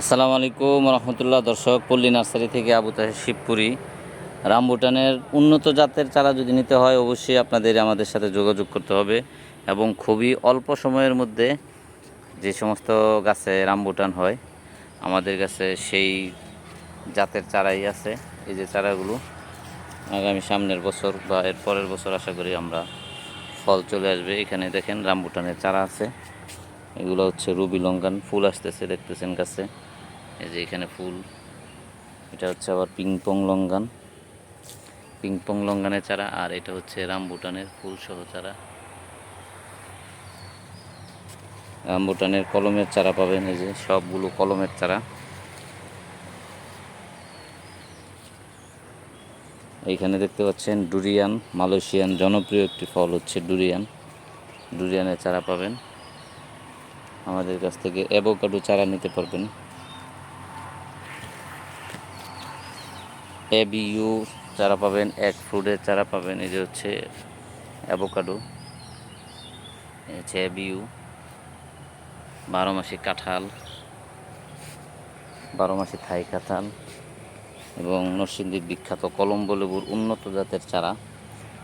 আসসালামু আলাইকুম রহমতুল্লাহ। দর্শক, পল্লী নার্সারি থেকে আবু তাহের শিবপুরি। রামবুটানের উন্নত জাতের চারা যদি নিতে হয়, অবশ্যই আপনাদের আমাদের সাথে যোগাযোগ করতে হবে এবং খুবই অল্প সময়ের মধ্যে যে সমস্ত গাছে রামবুটান হয়, আমাদের কাছে সেই জাতের চারাই আছে। এই যে চারাগুলো আগামী সামনের বছর বা এর পরের বছর আশা করি আমরা ফল চলে আসবে। এখানে দেখেন রামবুটানের চারা আছে। এগুলো হচ্ছে রুবি লঙ্কান, ফুল আসতেছে দেখতেছেন কাছে। এই যে এখানে ফুল। এটা হচ্ছে আবার পিংপং লঙ্গান পিংপং লঙ্গানের চারা, আর এটা হচ্ছে রামবুটানের ফুল সহ চারা। রামবুটানের কলমের চারা পাবেন, এই যে সবগুলো কলমের চারা। এইখানে দেখতে পাচ্ছেন ডুরিয়ান, মালয়েশিয়ান, জনপ্রিয় একটি ফল হচ্ছে ডুরিয়ান। ডুরিয়ানের চারা পাবেন। আমাদের কাছ থেকে অ্যাভোকাডো চারা নিতে পারবেন। এবিইউ চারা পাবেন, এক ফ্রুটের চারা পাবেন, এই যে হচ্ছে অ্যাভোকাডো। হচ্ছে এবিইউ বারো মাসি কাঁঠাল, বারো মাসি থাই কাঁঠাল, এবং নরসিংদীর বিখ্যাত কলম্বো লেবুর উন্নত জাতের চারা,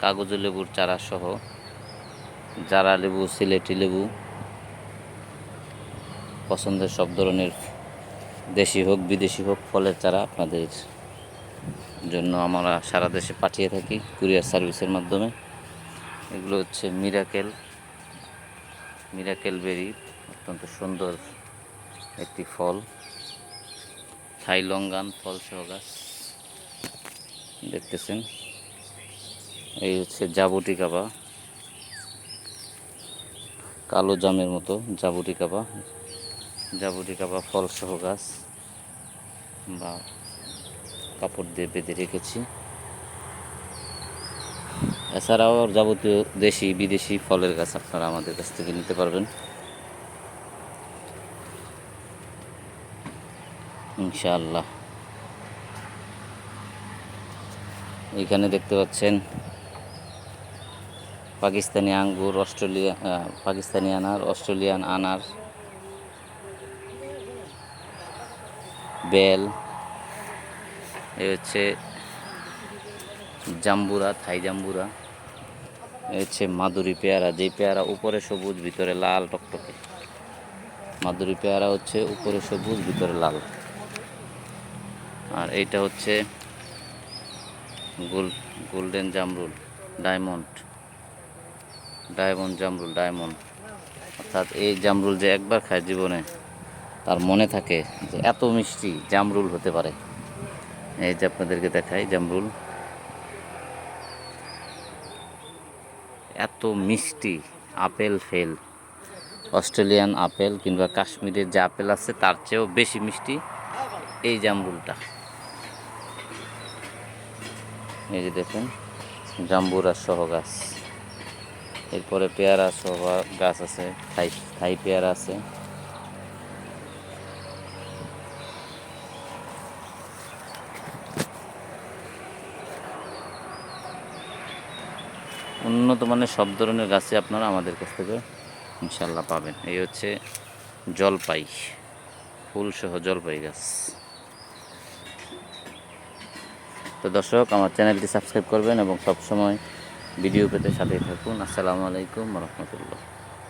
কাগজ লেবুর চারা সহ, জারা লেবু, সিলেটি লেবু পছন্দের সব ধরনের দেশি হোক, বিদেশি হোক, ফলের চারা আপনাদের জন্য আমরা সারা দেশে পাঠিয়ে থাকি কুরিয়ার সার্ভিসের মাধ্যমে। এগুলো হচ্ছে মিরাকেল মিরাকেল বেরি, অত্যন্ত সুন্দর একটি ফল। থাই লঙ্গান ফল সহ গাছ। দেখতেছেন? এই হচ্ছে জাবুটি কাবা কালো জামের মতো জাবুটি কাবা জাবুটি বা ফল সহ গাছ বা কাপড় দিয়ে বেঁধে রেখেছি। এছাড়াও যাবতীয় দেশি, বিদেশি ফলের গাছ আপনারা আমাদের কাছ থেকে নিতে পারবেন। ইনশাআল্লাহ। এখানে দেখতে পাচ্ছেন পাকিস্তানি আঙ্গুর, অস্ট্রেলিয়া পাকিস্তানি আনার, অস্ট্রেলিয়ান আনার বেল এ হচ্ছে জাম্বুরা, থাই জাম্বুরা এ হচ্ছে মাদুরি পেয়ারা, যেই পেয়ারা উপরে সবুজ, ভিতরে লাল টকটকে। মাদুরি পেয়ারা হচ্ছে উপরে সবুজ, ভিতরে লাল। আর এইটা হচ্ছে গোল, গোল্ডেন জামরুল, ডায়মন্ড। ডায়মন্ড জামরুল, ডায়মন্ড। অর্থাৎ এই জামরুল যে একবার খায় জীবনে তার মনে থাকে যে এত মিষ্টি জামরুল হতে পারে। এই যে আপনাদেরকে দেখাই জামরুল। এত মিষ্টি আপেল ফেল, অস্ট্রেলিয়ান আপেল কিংবা কাশ্মীরের যে আপেল আছে, তার চেয়েও বেশি মিষ্টি এই জামরুলটা। এই যে দেখুন, জাম্বুরা সহ গাছ। এরপরে পেয়ারা সহ গাছ আছে, থাই থাই পেয়ারা আছে। উন্নত মানের সব ধরনের গাছে আপনারা আমাদের কাছ থেকে ইনশাল্লাহ পাবেন। এই হচ্ছে জলপাই ফুল সহ জলপাই গাছ। তো দর্শক, আমার চ্যানেলটি সাবস্ক্রাইব করবেন এবং সবসময় ভিডিও পেতে সাথে থাকুন। আসসালামু আলাইকুম রহমতুল্লাহ।